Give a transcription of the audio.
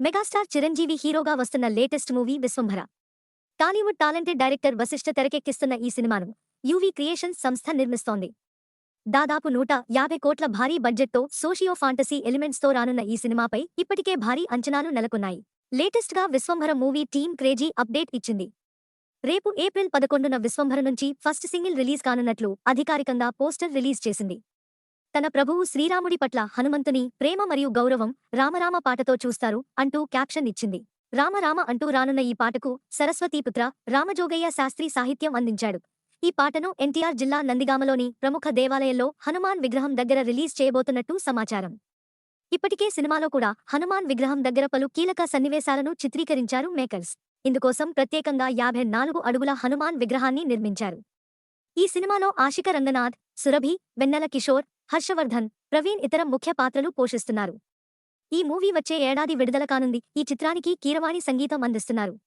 Megastar Chiranjeevi హీరోగా వస్తున్న latest movie Vishwambhara. Tollywood talented director Vasishta తెరకెక్కిస్తున్న ఈ సినిమాను యూవీ క్రియేషన్స్ సంస్థ నిర్మిస్తోంది. దాదాపు నూట యాభై కోట్ల భారీ బడ్జెట్తో సోషియో ఫాంటసీ ఎలిమెంట్స్తో రానున్న ఈ సినిమాపై ఇప్పటికే భారీ అంచనాలు నెలకొన్నాయి. లేటెస్ట్గా Vishwambhara movie team crazy update ఇచ్చింది. రేపు ఏప్రిల్ పదకొండున విశ్వంభర నుంచి ఫస్ట్ సింగిల్ రిలీజ్ కానున్నట్లు అధికారికంగా పోస్టర్ రిలీజ్ చేసింది. తన ప్రభువు శ్రీరాముడి పట్ల హనుమంతుని ప్రేమ మరియు గౌరవం రామరామ పాటతో చూస్తారు అంటూ క్యాప్షన్ ఇచ్చింది. రామరామ అంటూ రానున్న ఈ పాటకు సరస్వతీపుత్ర రామజోగయ్య శాస్త్రి సాహిత్యం అందించాడు. ఈ పాటను ఎన్టీఆర్ జిల్లా నందిగామలోని ప్రముఖ దేవాలయంలో హనుమాన్ విగ్రహం దగ్గర రిలీజ్ చేయబోతున్నట్టు సమాచారం. ఇప్పటికే సినిమాలో కూడా హనుమాన్ విగ్రహం దగ్గర పలు కీలక సన్నివేశాలను చిత్రీకరించారు మేకర్స్. ఇందుకోసం ప్రత్యేకంగా యాభై నాలుగు అడుగుల హనుమాన్ విగ్రహాన్ని నిర్మించారు. ఈ సినిమాలో ఆశిక రంగనాథ్ సురభి వెన్నెల కిషోర్ హర్షవర్ధన్ ప్రవీణ్ ఇతర ముఖ్య పాత్రలు పోషిస్తున్నారు. ఈ మూవీ వచ్చే ఏడాది విడుదల కానుంది. ఈ చిత్రానికి కీరవాణి సంగీతం అందిస్తున్నారు.